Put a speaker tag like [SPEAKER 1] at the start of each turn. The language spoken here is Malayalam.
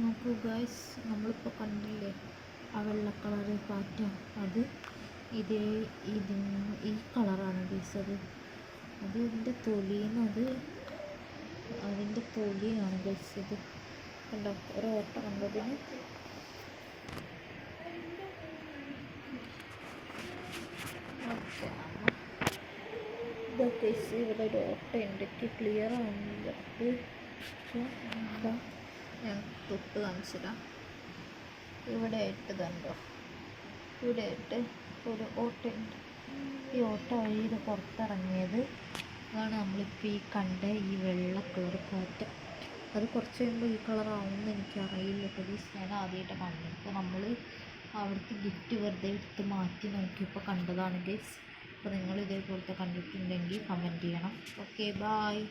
[SPEAKER 1] നോക്കൂ ഗൈസ് നമ്മളിപ്പോൾ കണ്ടില്ലേ ആ വെള്ള കളറ് പാറ്റ? അത് ഇതേ ഇതിന് ഈ കളറാണ് ഗൈസ് അത്. അത് ഇതിന്റെ തൊലിന്ന് അത് അതിന്റെ തൊലിയാണ് ഗൈസ് ഇത്. കണ്ടോ? ഒരു ഓട്ട കണ്ടതിന്. ഇതൊക്കെ ഇവിടെ ഒരു ഓട്ടയുണ്ട്. എനിക്ക് ക്ലിയർ ആവുന്നില്ല. പക്ഷേ എന്താ ഞാൻ തൊട്ട് കാണിച്ചിടാം ഇവിടെ ആയിട്ട് കണ്ടോ? ഇവിടെ ഇട്ട് ഒരു ഓട്ടയുണ്ട് ഈ ഓട്ട വഴി ഇത് പുറത്തിറങ്ങിയത് അതാണ് നമ്മളിപ്പോൾ ഈ കണ്ട ഈ വെള്ള കളർ കാറ്റ് അത് കുറച്ച് കഴിയുമ്പോൾ ഈ കളർ ആവുമെന്ന് എനിക്കറിയില്ല. പ്ലീസ് ഞാൻ ആദ്യമായിട്ട് കണ്ടത്. ഇപ്പോൾ നമ്മൾ അവിടുത്തെ ഗിഫ്റ്റ് വെറുതെ എടുത്ത് മാറ്റി നോക്കിയപ്പോൾ കണ്ടതാണ് ഗൈസ് അപ്പോൾ നിങ്ങൾ ഇതേപോലത്തെ കണ്ടിട്ടുണ്ടെങ്കിൽ കമന്റ് ചെയ്യണം. Okay bye